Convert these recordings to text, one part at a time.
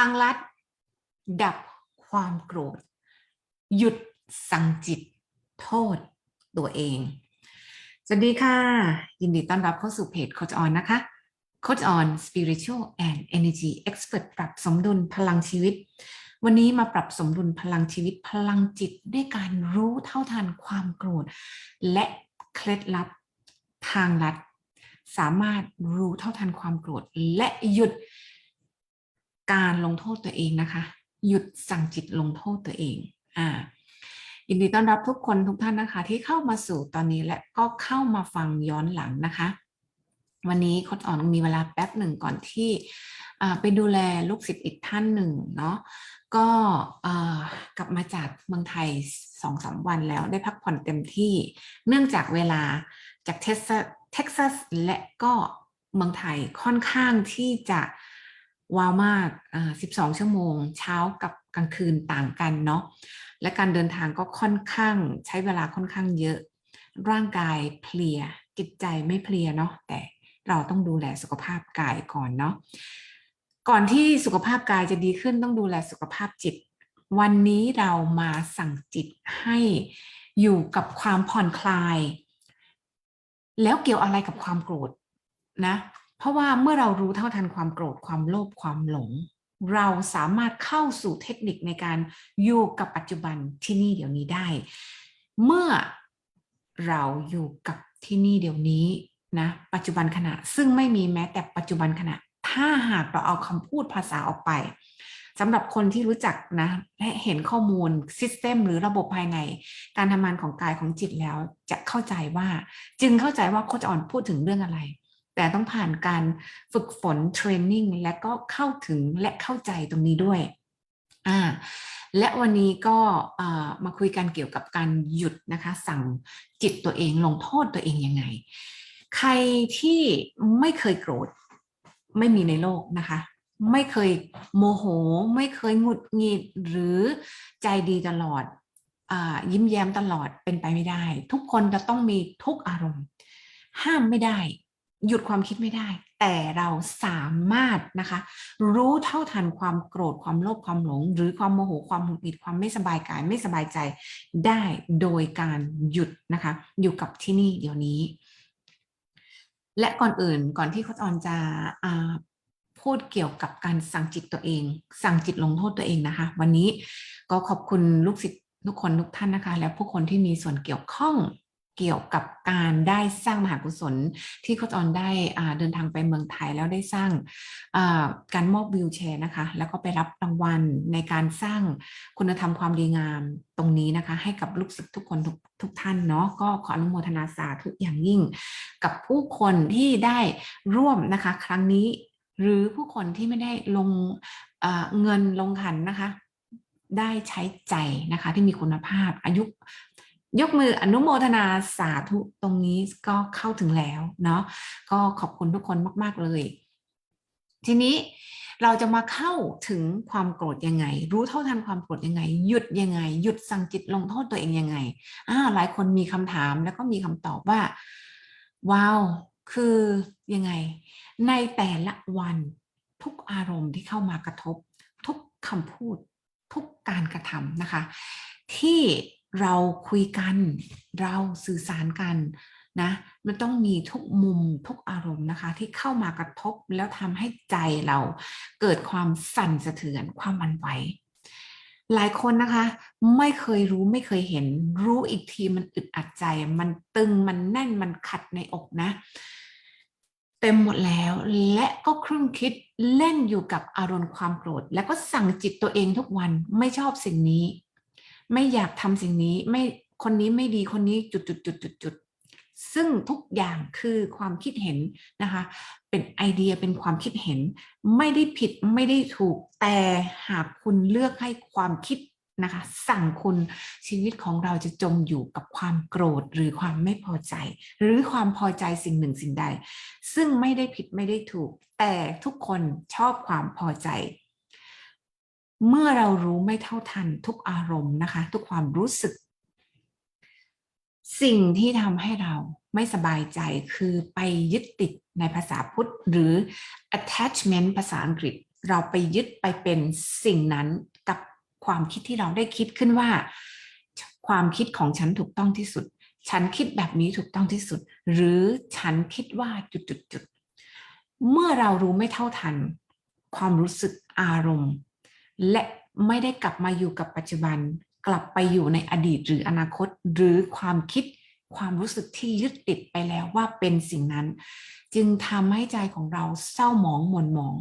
างลัด ดับความโกรธ หยุดสั่งจิตโทษตัวเอง สวัสดีค่ะ ยินดีต้อนรับเข้าสู่เพจโคชออนนะคะโคชออน Spiritual and Energy Expert ปรับสมดุลพลังชีวิต วันนี้มาปรับสมดุลพลังชีวิตพลังจิตด้วยการรู้เท่าทันความโกรธ และเคล็ดลับทางลัด สามารถรู้เท่าทันความโกรธ และหยุด การลงโทษตัวเองนะคะ หยุดสั่งจิตลงโทษตัวเองอ่ายินดีต้อนรับทุกคนทุกท่านนะคะ ที่เข้ามาสู่ตอนนี้และก็เข้ามาฟังย้อนหลังนะคะ วันนี้โคดอ่อนมีเวลาแป๊บหนึ่งก่อนที่ไปดูแลลูกศิษย์อีกท่านหนึ่งเนาะก็กลับมาจากเมืองไทยสองสาวันแล้วได้พักผ่อนเต็มที่ เนื่องจากเวลาจากเท็กซัสและก็เมืองไทยค่อนข้างที่จะ ว้าวมากอ่า12 ชั่วโมง เช้ากับกลางคืนต่างกันเนาะ และการเดินทางก็ค่อนข้างใช้เวลาค่อนข้างเยอะ ร่างกายเพลีย จิตใจไม่เพลียเนาะ แต่เราต้องดูแลสุขภาพกายก่อนเนาะ ก่อนที่สุขภาพกายจะดีขึ้นต้องดูแลสุขภาพจิต วันนี้เรามาสั่งจิตให้อยู่กับความผ่อนคลาย แล้วเกี่ยวอะไรกับความโกรธนะ ราะว่าเมื่อเรารู้เท่าทันความโกรธความโลภความหลง เราสามารถเข้าสู่เทคนิคในการอยู่กับปัจจุบันที่นี่เดี๋ยวนี้ได้ เมื่อเราอยู่กับที่นี่เดี๋ยวนี้นะปัจจุบันขณะซึ่งไม่มีแม้แต่ปัจจุบันขณะ ถ้าหากเราเอาคำพูดภาษาออกไปสำหรับคนที่รู้จักนะและเห็นข้อมูลซิสเต็มหรือระบบภายใน การทำงานของกายของจิตแล้วจะเข้าใจว่า จึงเข้าใจว่าโคจอ่อนพูดถึงเรื่องอะไร แต่ต้องผ่านการฝึกฝนเทรนนิ่งและก็เข้าถึงและเข้าใจตรงนี้ด้วยอ่าและวันนี้ก็มาคุยกันเกี่ยวกับการหยุดนะคะ สั่งจิตตัวเองลงโทษตัวเองยังไง ใครที่ไม่เคยโกรธไม่มีในโลกนะคะ ไม่เคยโมโห ไม่เคยหงุดหงิดหรือใจดีตลอดอยิ้มแย้มตลอดเป็นไปไม่ได้ ทุกคนจะต้องมีทุกอารมณ์ ห้ามไม่ได้ หยุดความคิดไม่ได้ แต่เราสามารถนะคะ รู้เท่าทันความโกรธความโลภความหลง หรือความโมโหความหงุดหงิดความไม่สบายกายไม่สบายใจได้โดยการหยุดนะคะ อยู่กับที่นี่เดี๋ยวนี้ และก่อนอื่นก่อนที่โค้ชออนจะพูดเกี่ยวกับการสั่งจิตตัวเอง สั่งจิตลงโทษตัวเองนะคะ วันนี้ก็ขอบคุณลูกศิษย์ทุกคนทุกท่านนะคะ และผู้คนที่มีส่วนเกี่ยวข้อง เกี่ยวกับการได้สร้างมหากุศล ที่โคจรได้เดินทางไปเมืองไทยแล้วได้สร้างการมอบวิวแชร์นะคะ แล้วก็ไปรับรางวัลในการสร้างคุณธรรมความดีงามตรงนี้นะคะ ให้กับลูกศิษย์ทุกคนทุกทุกท่านเนาะก็ขออนุโมทนาสาธุอย่างยิ่ง กับผู้คนที่ได้ร่วมนะคะ ครั้งนี้ หรือผู้คนที่ไม่ได้ลงเเงินลงขันนะคะได้ใช้ใจนะคะที่มีคุณภาพอายุ ยกมืออนุโมทนาสาธุตรงนี้ก็เข้าถึงแล้วเนาะก็ขอบคุณทุกคนมาก ๆ เลย ทีนี้เราจะมาเข้าถึงความโกรธยังไง รู้เท่าทันความโกรธยังไง หยุดยังไง หยุดสั่งจิตลงโทษตัวเองยังไงอ่าหลายคนมีคำถามแล้วก็มีคำตอบว่า ว้าว คือยังไง ในแต่ละวันทุกอารมณ์ที่เข้ามากระทบ ทุกคำพูดทุกการกระทำนะคะ ที่ เราคุยกัน เราสื่อสารกันนะมันต้องมีทุกมุมทุกอารมณ์นะคะ ที่เข้ามากระทบแล้วทำให้ใจเราเกิดความสั่นสะเทือนความมันไหวหลายคนนะคะ ไม่เคยรู้ไม่เคยเห็น รู้อีกทีมันอึดอัดใจ มันตึงมันแน่นมันขัดในอกนะ เต็มหมดแล้วและก็ครึ่งคิดเล่นอยู่กับอารมณ์ความโกรธ แล้วก็สั่งจิตตัวเองทุกวันไม่ชอบสิ่งนี้ ไม่อยากทำสิ่งนี้ไม่คนนี้ไม่ดีคนนี้จุดจุดจุดจุดจุดซึ่งทุกอย่างคือความคิดเห็นนะคะ เป็นไอเดียเป็นความคิดเห็น ไม่ได้ผิดไม่ได้ถูกแต่หากคุณเลือกให้ความคิดนะคะ สั่งคุณชีวิตของเราจะจมอยู่กับความโกรธหรือความไม่พอใจ หรือความพอใจสิ่งหนึ่งสิ่งใด ซึ่งไม่ได้ผิดไม่ได้ถูก แต่ทุกคนชอบความพอใจ เมื่อเรารู้ไม่เท่าทันทุกอารมณ์นะคะ ทุกความรู้สึก สิ่งที่ทำให้เราไม่สบายใจคือไปยึดติดในภาษาพุทธ หรือ attachment ภาษาอังกฤษ เราไปยึดไปเป็นสิ่งนั้นกับความคิดที่เราได้คิดขึ้นว่า ความคิดของฉันถูกต้องที่สุด ฉันคิดแบบนี้ถูกต้องที่สุด หรือฉันคิดว่าจุดๆๆเมื่อเรารู้ไม่เท่าทัน ความรู้สึกอารมณ์ และไม่ได้กลับมาอยู่กับปัจจุบัน กลับไปอยู่ในอดีตหรืออนาคต หรือความคิดความรู้สึกที่ยึดติดไปแล้วว่าเป็นสิ่งนั้น จึงทำให้ใจของเราเศร้าหมองหม่นหมอง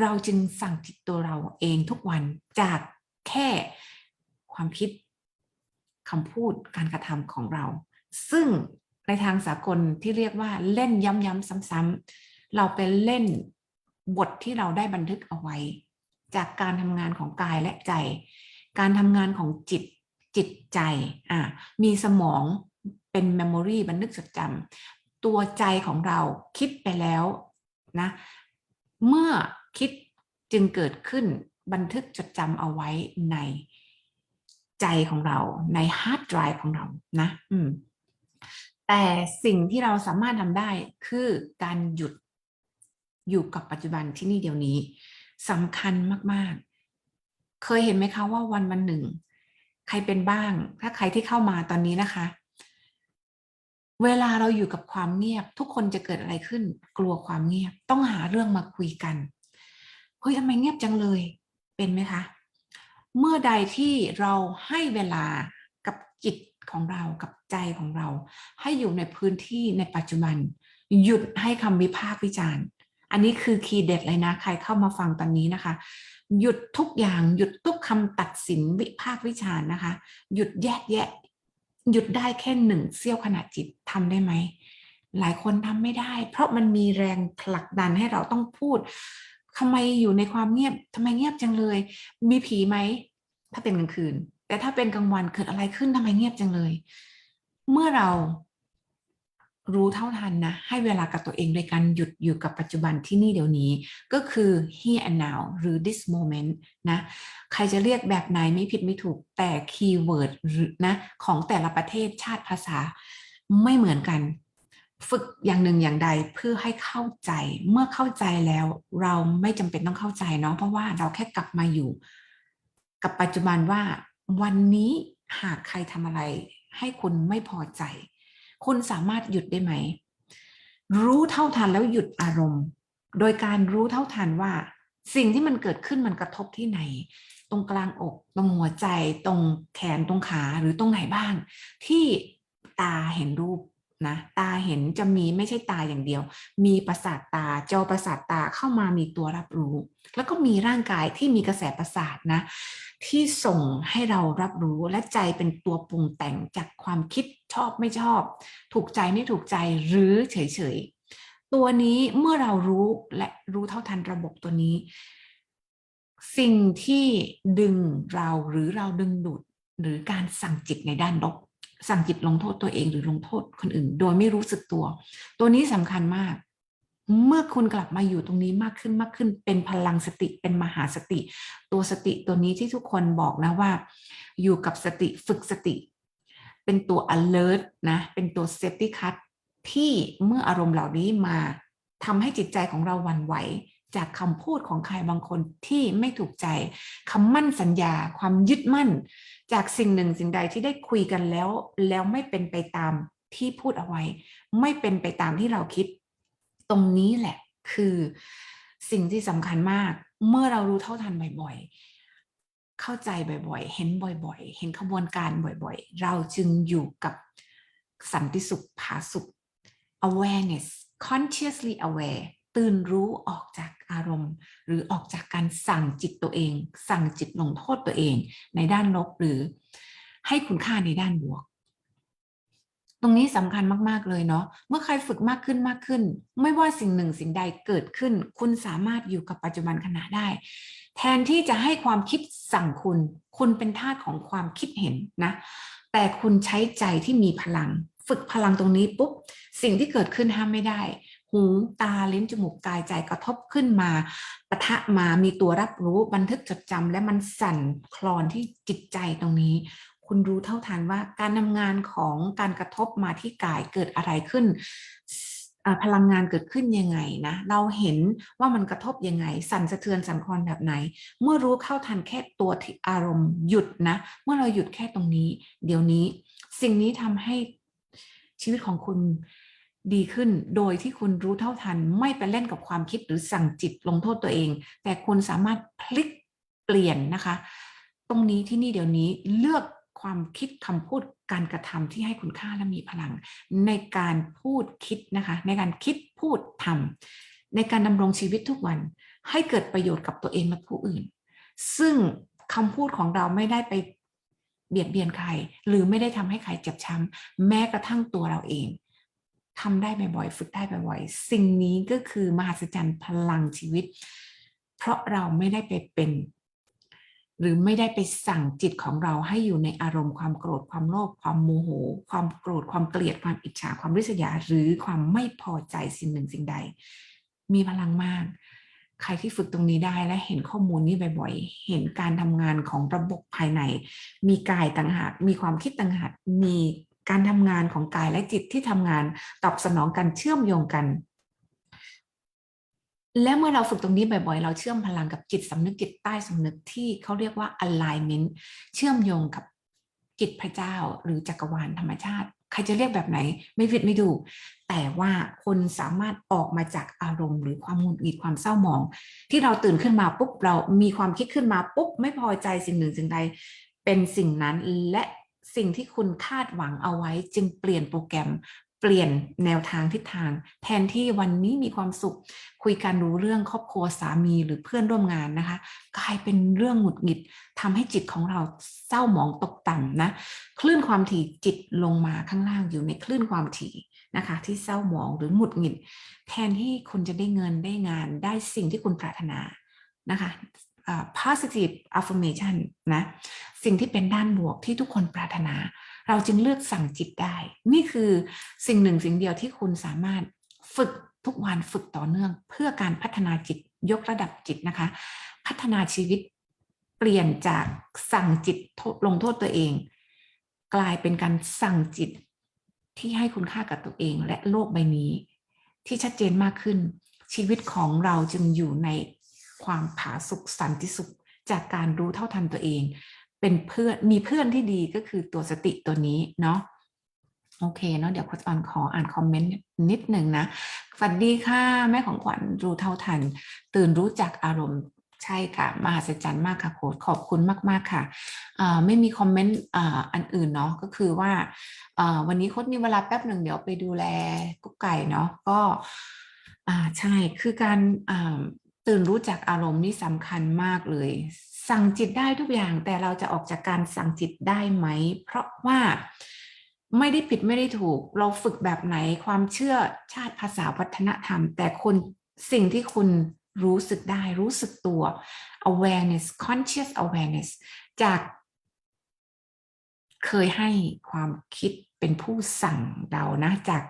เราจึงสั่งจิตตัวเราเองทุกวันจากแค่ความคิดคำพูดการกระทำของเรา ซึ่งในทางสากลที่เรียกว่าเล่นย้ำๆซ้ำๆเราเป็นเล่นบทที่เราได้บันทึกเอาไว้ จากการทำงานของกายและใจ การทำงานของจิตจิตใจอะมีสมองเป็นเมมโมรีบันทึกจดจำตัวใจของเราคิดไปแล้วนะเมื่อคิดจึงเกิดขึ้นบันทึกจดจำเอาไว้ในใจของเราในฮาร์ดไดรฟ์ของเรานะอืมแต่สิ่งที่เราสามารถทำได้คือการหยุดอยู่กับปัจจุบันที่นี่เดี๋ยวนี้ สำคัญมาก ๆ เคยเห็นไหมคะว่าวันวันหนึ่ง ใครเป็นบ้าง ถ้าใครที่เข้ามาตอนนี้นะคะ เวลาเราอยู่กับความเงียบ ทุกคนจะเกิดอะไรขึ้น กลัวความเงียบ ต้องหาเรื่องมาคุยกันเฮ้ยทำไมเงียบจังเลย เป็นไหมคะ เมื่อใดที่เราให้เวลากับจิตของเรากับใจของเรา ให้อยู่ในพื้นที่ในปัจจุบัน หยุดให้คำวิพากษ์วิจารณ์ อันนี้คือคีย์เด็ดเลยนะ ใครเข้ามาฟังตอนนี้นะคะ หยุดทุกอย่างหยุดทุกคำตัดสินวิพากษ์วิจารณ์นะคะ หยุดแยกแยะ หยุดได้แค่หนึ่งเสี้ยวขณะจิตทำได้ไหม หลายคนทำไม่ได้ เพราะมันมีแรงผลักดันให้เราต้องพูดทำไมอยู่ในความเงียบทำไมเงียบจังเลย มีผีไหม ถ้าเป็นกลางคืน แต่ถ้าเป็นกลางวันเกิดอะไรขึ้นทำไมเงียบจังเลย เมื่อเรา รู้เท่าทันนะ ให้เวลากับตัวเองโดยการหยุดอยู่กับปัจจุบันที่นี่เดี๋ยวนี้ ก็คือ here and now หรือ this moment นะ ใครจะเรียกแบบไหนไม่ผิดไม่ถูกแต่คีย์เวิร์ดนะของแต่ละประเทศชาติภาษาไม่เหมือนกัน ฝึกอย่างหนึ่งอย่างใดเพื่อให้เข้าใจ เมื่อเข้าใจแล้วเราไม่จำเป็นต้องเข้าใจเนาะเพราะว่าเราแค่กลับมาอยู่ กับปัจจุบันว่าวันนี้หากใครทำอะไรให้คุณไม่พอใจ คุณสามารถหยุดได้ไหม รู้เท่าทันแล้วหยุดอารมณ์ โดยการรู้เท่าทันว่า สิ่งที่มันเกิดขึ้นมันกระทบที่ไหน ตรงกลางอก ตรงหัวใจ ตรงแขนตรงขาหรือตรงไหนบ้าง ที่ตาเห็นรูป นะตาเห็นจะมีไม่ใช่ตาอย่างเดียว มีประสาทตาจอประสาทตาเข้ามามีตัวรับรู้ แล้วก็มีร่างกายที่มีกระแสประสาทนะ ที่ส่งให้เรารับรู้และใจเป็นตัวปรุงแต่งจากความคิดชอบไม่ชอบ ถูกใจไม่ถูกใจหรือเฉยๆ ตัวนี้เมื่อเรารู้และรู้เท่าทันระบบตัวนี้ สิ่งที่ดึงเราหรือเราดึงดูดหรือการสั่งจิตในด้านลบ สั่งจิตลงโทษตัวเองหรือลงโทษคนอื่น โดยไม่รู้สึกตัว ตัวนี้สำคัญมาก เมื่อคุณกลับมาอยู่ตรงนี้มากขึ้นมากขึ้น เป็นพลังสติเป็นมหาสติ ตัวสติตัวนี้ที่ทุกคนบอกนะว่า อยู่กับสติฝึกสติ เป็นตัว alert นะเป็นตัว safety cut ที่เมื่ออารมณ์เหล่านี้มาทำให้จิตใจของเราวันไหว จากคำพูดของใครบางคนที่ไม่ถูกใจคำมั่นสัญญาความยึดมั่น จากสิ่งหนึ่งสิ่งใดที่ได้คุยกันแล้วแล้วไม่เป็นไปตามที่พูดเอาไว้ ไม่เป็นไปตามที่เราคิด ตรงนี้แหละคือสิ่งที่สำคัญมาก เมื่อเรารู้เท่าทันบ่อยๆ เข้าใจบ่อยๆ เห็นบ่อยๆ เห็นขบวนการบ่อยๆ เราจึงอยู่กับสันติสุขผาสุข awareness consciously aware ตื่นรู้ออกจากอารมณ์ หรือออกจากการสั่งจิตตัวเอง สั่งจิตลงโทษตัวเอง ในด้านลบหรือให้คุณค่าในด้านบวก ตรงนี้สำคัญมาก ๆ เลยเนาะเมื่อใครฝึกมากขึ้นมากขึ้น ไม่ว่าสิ่งหนึ่งสิ่งใดเกิดขึ้น คุณสามารถอยู่กับปัจจุบันขณะได้ แทนที่จะให้ความคิดสั่งคุณ คุณเป็นทาสของความคิดเห็นนะ แต่คุณใช้ใจที่มีพลัง ฝึกพลังตรงนี้ปุ๊บสิ่งที่เกิดขึ้นห้ามไม่ได้ หูตาลิ้นจมูกกายใจกระทบขึ้นมาปะทะมามีตัวรับรู้บันทึกจดจำและมันสั่นคลอนที่จิตใจตรงนี้ คุณรู้เท่าทันว่าการทำงานของการกระทบมาที่กายเกิดอะไรขึ้นพลังงานเกิดขึ้นยังไงนะเราเห็นว่ามันกระทบยังไง สั่นสะเทือนสั่นคลอนแบบไหน เมื่อรู้เข้าทันแค่ตัวที่อารมณ์หยุดนะ เมื่อเราหยุดแค่ตรงนี้ เดี๋ยวนี้ สิ่งนี้ทำให้ชีวิตของคุณ ดีขึ้นโดยที่คุณรู้เท่าทัน ไม่ไปเล่นกับความคิดหรือสั่งจิตลงโทษตัวเอง แต่คุณสามารถพลิกเปลี่ยนนะคะ ตรงนี้ที่นี่เดี๋ยวนี้เลือกความคิดคำพูดการกระทำที่ให้คุณค่าและมีพลัง ในการพูดคิดนะคะ ในการคิดพูดทำในการดำรงชีวิตทุกวัน ให้เกิดประโยชน์กับตัวเองและผู้อื่น ซึ่งคำพูดของเราไม่ได้ไปเบียดเบียนใคร หรือไม่ได้ทำให้ใครเจ็บช้ำแม้กระทั่งตัวเราเอง ทำได้บ่อยๆ ฝึกได้บ่อยๆ สิ่งนี้ก็คือมหัศจรรย์พลังชีวิต เพราะเราไม่ได้ไปเป็น หรือไม่ได้ไปสั่งจิตของเราให้อยู่ในอารมณ์ความโกรธความโลภความโมโห ความโกรธความเกลียดความอิจฉาความริษยา หรือความไม่พอใจสิ่งหนึ่งสิ่งใด มีพลังมาก ใครที่ฝึกตรงนี้ได้และเห็นข้อมูลนี้บ่อยๆ เห็นการทำงานของระบบภายใน มีกายต่างหากมีความคิดต่างหากมี การทำงานของกายและจิตที่ทำงานตอบสนองกันเชื่อมโยงกัน และเมื่อเราฝึกตรงนี้บ่อยๆ เราเชื่อมพลังกับจิตสำนึกจิตใต้สำนึกที่เขาเรียกว่า alignment เชื่อมโยงกับจิตพระเจ้าหรือจักรวาลธรรมชาติ ใครจะเรียกแบบไหน ไม่ผิดไม่ถูแต่ว่าคนสามารถออกมาจากอารมณ์ หรือความหงุดหงิดความเศร้าหมอง ที่เราตื่นขึ้นมาปุ๊บเรามีความคิดขึ้นมาปุ๊บไม่พอใจสิ่งหนึ่งสิ่งใดเป็นสิ่งนั้นและ สิ่งที่คุณคาดหวังเอาไว้ จึงเปลี่ยนโปรแกรมเปลี่ยนแนวทางทิศทาง แทนที่วันนี้มีความสุข คุยกันรู้เรื่องครอบครัวสามีหรือเพื่อนร่วมงานนะคะ กลายเป็นเรื่องหงุดหงิดทำให้จิตของเราเศร้าหมองตกต่ำนะคลื่นความถี่จิตลงมาข้างล่างอยู่ในคลื่นความถี่นะคะที่เศร้าหมองหรือหงุดหงิด แทนที่คุณจะได้เงินได้งานได้สิ่งที่คุณปรารถนานะคะ positive affirmation นะสิ่งที่เป็นด้านบวกที่ทุกคนปรารถนา เราจึงเลือกสั่งจิตได้ นี่คือสิ่งหนึ่งสิ่งเดียวที่คุณสามารถฝึกทุกวันฝึกต่อเนื่อง เพื่อการพัฒนาจิตยกระดับจิตนะคะ พัฒนาชีวิตเปลี่ยนจากสั่งจิตลงโทษตัวเอง กลายเป็นการสั่งจิตที่ให้คุณค่ากับตัวเองและโลกใบนี้ ที่ชัดเจนมากขึ้นชีวิตของเราจึงอยู่ใน ความผาสุกสันติสุขจากการรู้เท่าทันตัวเอง เป็นเพื่อนมีเพื่อนที่ดีก็คือตัวสติตัวนี้เนาะโอเคเนาะเดี๋ยวโคุณออนขออ่านคอมเมนต์นิดหนึ่งนะฝันดีค่ะ แม่ของขวัญรู้เท่าทัน ตื่นรู้จักอารมณ์ใช่ค่ะ มหัศจรรย์มากค่ะโค้ดขอบคุณมาก ๆ ค่ะไม่มีคอมเมนต์อันอื่นเนาะก็คือว่าวันนี้โค้ดมีเวลาแป๊บหนึ่งเดี๋ยวไปดูแลกุ๊กไก่เนาะก็ใช่คือการ ตื่นรู้จักอารมณ์นี่สำคัญมากเลย สั่งจิตได้ทุกอย่างแต่เราจะออกจากการสั่งจิตได้ไหม เพราะว่าไม่ได้ผิดไม่ได้ถูก เราฝึกแบบไหนความเชื่อชาติภาษาวัฒนธรรม แต่คนสิ่งที่คุณรู้สึกได้รู้สึกตัว awareness conscious awareness จาก เคยให้ความคิดเป็นผู้สั่งเรานะจาก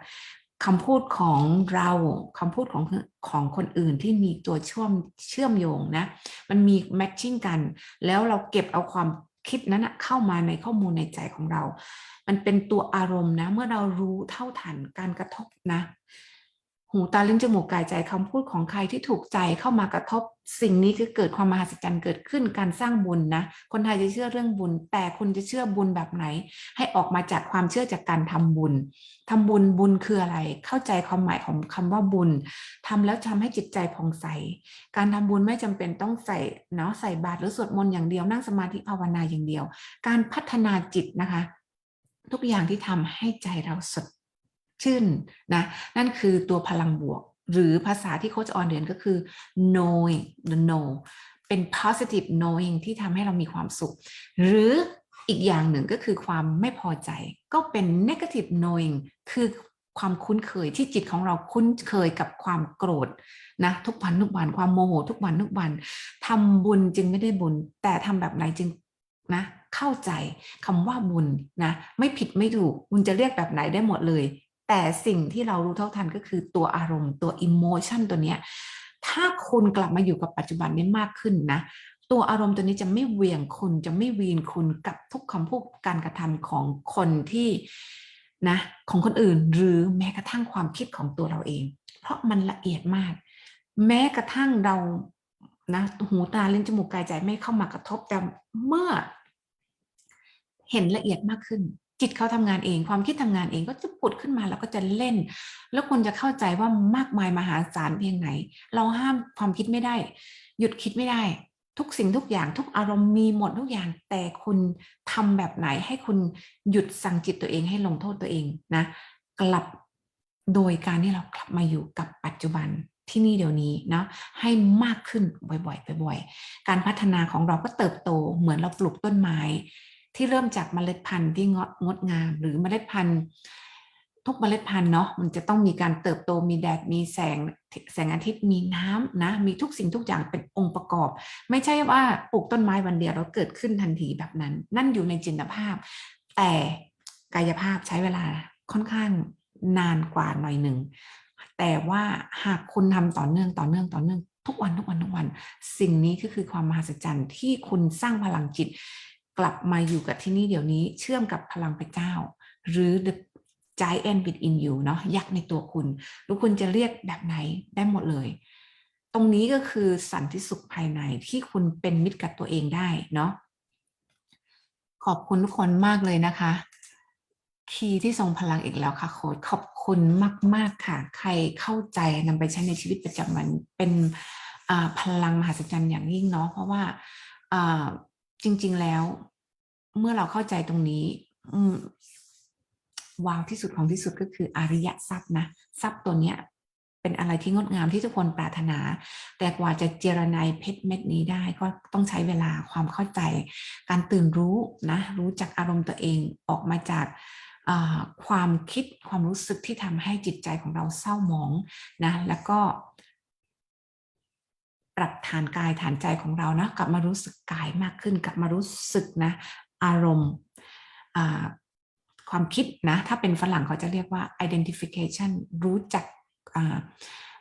คำพูดของเราคำพูดของของคนอื่นที่มีตัวเชื่อมเชื่อมโยงนะ มันมีแมทชิ่งกัน แล้วเราเก็บเอาความคิดนั้นเข้ามาในข้อมูลในใจของเรา มันเป็นตัวอารมณ์นะ เมื่อเรารู้เท่าทันการกระทบนะ หูตาลิ้นจมูกกายใจคำพูดของใครที่ถูกใจเข้ามากระทบ สิ่งนี้คือเกิดความมหัศจรรย์เกิดขึ้นการสร้างบุญนะ คนไทยจะเชื่อเรื่องบุญ แต่คุณจะเชื่อบุญแบบไหน ให้ออกมาจากความเชื่อจากการทำบุญทำบุญบุญคืออะไร เข้าใจความหมายของคำว่าบุญทำแล้วทำให้จิตใจผ่องใส การทำบุญไม่จำเป็นต้องใส่เนาะใส่บาตรหรือสวดมนต์อย่างเดียวนั่งสมาธิภาวนาอย่างเดียว การพัฒนาจิตนะคะ ทุกอย่างที่ทำให้ใจเราสด ชื่นนะนั่นคือตัวพลังบวก หรือภาษาที่โคชออนเรียนก็คือ knowing the know เป็น positive knowing ที่ทำให้เรามีความสุข หรืออีกอย่างหนึ่งก็คือความไม่พอใจ ก็เป็น negative knowing คือความคุ้นเคยที่จิตของเราคุ้นเคยกับความโกรธนะทุกวันทุกวันความโมโหทุกวันทุกวันทำบุญจึงไม่ได้บุญ แต่ทำแบบไหนจึงนะเข้าใจคำว่าบุญนะไม่ผิดไม่ถูกคุณจะเรียกแบบไหนได้หมดเลย แต่สิ่งที่เรารู้เท่าทันก็คือตัวอารมณ์ตัวอิโมชันตัวเนี้ยถ้าคุณกลับมาอยู่กับปัจจุบันนี้มากขึ้นนะ ตัวอารมณ์ตัวนี้จะไม่เวียงคุณจะไม่วีนคุณกับทุกคำพูดการกระทำของคนที่นะของคนอื่นหรือแม้กระทั่งความคิดของตัวเราเอง เพราะมันละเอียดมาก แม้กระทั่งเรานะหูตาลิ้นจมูกกายใจไม่เข้ามากระทบแต่เมื่อ เห็นละเอียดมากขึ้น จิตเขาทำงานเอง ความคิดทำงานเองก็จะปุดขึ้นมาแล้วก็จะเล่น แล้วคุณจะเข้าใจว่ามากมายมหาศาลเพียงไหน เราห้ามความคิดไม่ได้ หยุดคิดไม่ได้ ทุกสิ่งทุกอย่างทุกอารมณ์มีหมดทุกอย่าง แต่คุณทำแบบไหนให้คุณหยุดสั่งจิตตัวเองให้ลงโทษตัวเองนะ กลับโดยการที่เรากลับมาอยู่กับปัจจุบันที่นี่เดี๋ยวนี้เนาะให้มากขึ้นบ่อยๆบ่อยๆการพัฒนาของเราก็เติบโตเหมือนเราปลูกต้นไม้ ที่เริ่มจากเมล็ดพันธุ์ที่งดงดงาม หรือเมล็ดพันธุ์ทุกเมล็ดพันธุ์เนาะมันจะต้องมีการเติบโตมีแดดมีแสงแสงอาทิตย์มีน้ำนะ มีทุกสิ่งทุกอย่างเป็นองค์ประกอบ ไม่ใช่ว่าปลูกต้นไม้วันเดียวแล้วเกิดขึ้นทันทีแบบนั้น นั่นอยู่ในจินตภาพ แต่กายภาพใช้เวลาค่อนข้างนานกว่าหน่อยหนึ่งแต่ว่าหากคุณทำต่อเนื่องต่อเนื่องต่อเนื่องทุกวันทุกวันทุกวัน สิ่งนี้ก็คือความมหัศจรรย์ที่คุณสร้างพลังจิต กลับมาอยู่กับที่นี่เดี๋ยวนี้เชื่อมกับพลังพระเจ้าหรือ the giant within you เนาะยักษ์ในตัวคุณหรือคุณจะเรียกแบบไหนได้หมดเลย ตรงนี้ก็คือสันติสุขภายในที่คุณเป็นมิตรกับตัวเองได้เนาะขอบคุณทุกคนมากเลยนะคะ คีย์ที่ทรงพลังอีกแล้วค่ะโค้ดขอบคุณมาก ๆ ค่ะ ใครเข้าใจนำไปใช้ในชีวิตประจำวันเป็นพลังมหัศจรรย์อย่างยิ่งเนาะเพราะว่า จริง ๆ แล้ว เมื่อเราเข้าใจตรงนี้ว้าวที่สุดของที่สุดก็คืออริยทรัพย์นะทรัพย์ตัวเนี้ย เป็นอะไรที่งดงามที่ทุกคนปรารถนา แต่กว่าจะเจรนายเพชรเม็ดนี้ได้ ก็ต้องใช้เวลาความเข้าใจ การตื่นรู้นะรู้จักอารมณ์ตัวเองออกมาจากความคิดความรู้สึกที่ทำให้จิตใจของเราเศร้าหมองนะแล้วก็ ปรับฐานกายฐานใจของเรานะกลับมารู้สึกกายมากขึ้น กลับมารู้สึกนะ อารมณ์ความคิดนะ ถ้าเป็นฝรั่งเขาจะเรียกว่า identification รู้จัก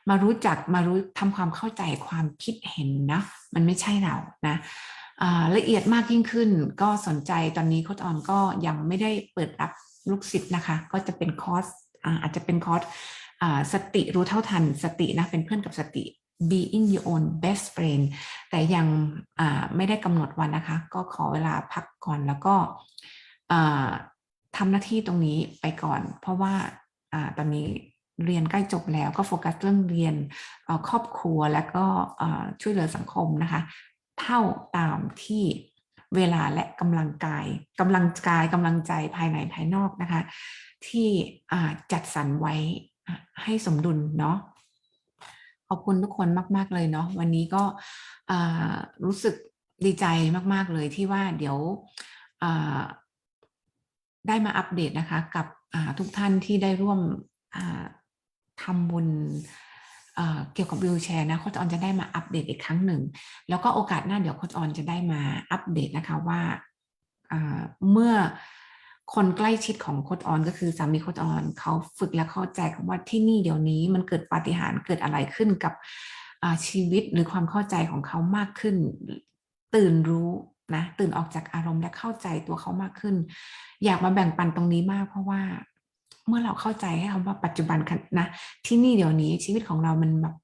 มารู้จักมารู้ทำความเข้าใจความคิดเห็นนะ มันไม่ใช่เรานะละเอียดมากยิ่งขึ้น ก็สนใจตอนนี้โค้ดออนก็ยังไม่ได้เปิดรับลูกศิษย์นะคะ ก็จะเป็นคอร์สอาจจะเป็นคอร์สสติรู้เท่าทันสตินะเป็นเพื่อนกับสติ being your own best friend แต่ยังไม่ได้กำหนดวันนะคะ ก็ขอเวลาพักก่อนแล้วก็ทำหน้าที่ตรงนี้ไปก่อน เพราะว่าอตอนนี้เรียนใกล้จบแล้วก็โฟกัสเรื่องเรียนครอบครัวและก็ช่วยเหลือสังคมนะคะ เท่าตามที่เวลาและกำลังกายกำลังกายกำลังใจภายในภายนอกนะคะ ที่จัดสรรไว้ให้สมดุลเนาะ อบคุณทุกคนมาก ๆ เลยเนาะวันนี้ก็รู้สึกดีใจมาก ๆ เลยที่ว่าเดี๋ยวได้มาอัปเดตนะคะ กับทุกท่านที่ได้ร่วมทำบุญเกี่ยวกับวิวแชร์นะโค้ชออนจะได้มาอัปเดตอีกครั้งหนึ่ง แล้วก็โอกาสหน้าเดี๋ยวโค้ชออนจะได้มาอัปเดตนะคะว่าเมื่อ คนใกล้ชิดของโค้ชออนก็คือสามีโค้ชออนเขาฝึกและเข้าใจคำว่าที่นี่เดี๋ยวนี้มันเกิดปาฏิหาริย์เกิดอะไรขึ้นกับชีวิตหรือความเข้าใจของเขามากขึ้น ตื่นรู้นะตื่นออกจากอารมณ์และเข้าใจตัวเขามากขึ้น อยากมาแบ่งปันตรงนี้มาก เพราะว่าเมื่อเราเข้าใจให้คำว่าปัจจุบันนะที่นี่เดี๋ยวนี้ชีวิตของเรามันแบบ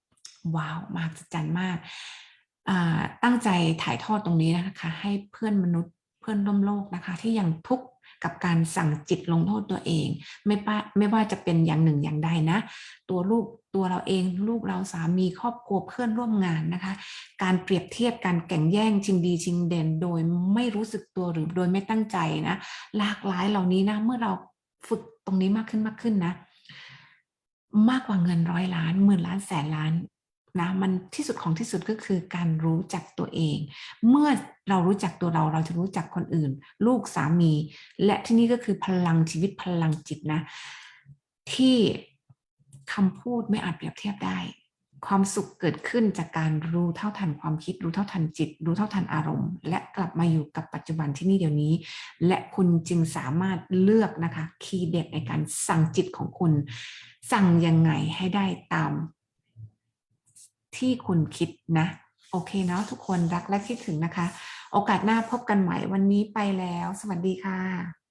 ว้าวมากจันมากตั้งใจถ่ายทอดตรงนี้นะคะ ให้เพื่อนมนุษย์เพื่อนร่วมโลกนะคะ ที่ยังทุกข์ กับการสั่งจิตลงโทษตัวเอง ไม่ป้าไม่ว่าจะเป็นอย่างหนึ่งอย่างใดนะ ตัวลูกตัวเราเองลูกเราสามีครอบครัวเพื่อนร่วมงานนะคะ การเปรียบเทียบการแข่งแย่งชิงดีชิงเด่น โดยไม่รู้สึกตัวหรือโดยไม่ตั้งใจนะหลากหลายเหล่านี้นะเมื่อเราฝึกตรงนี้มากขึ้นมากขึ้นนะ มากกว่าเงินร้อยล้านหมื่นล้านแสนล้าน นะมันที่สุดของที่สุดก็คือการรู้จักตัวเอง เมื่อเรารู้จักตัวเราเราจะรู้จักคนอื่น ลูกสามี และที่นี่ก็คือพลังชีวิตพลังจิตนะ ที่คำพูดไม่อาจเปรียบเทียบได้ ความสุขเกิดขึ้นจากการรู้เท่าทันความคิด รู้เท่าทันจิต รู้เท่าทันอารมณ์ และกลับมาอยู่กับปัจจุบันที่นี่เดี๋ยวนี้ และคุณจึงสามารถเลือกนะคะคีย์เด็ดในการสั่งจิตของคุณ สั่งยังไงให้ได้ตาม ที่คุณคิดนะ โอเคเนาะทุกคนรักและคิดถึงนะคะ โอกาสหน้าพบกันใหม่วันนี้ไปแล้ว สวัสดีค่ะ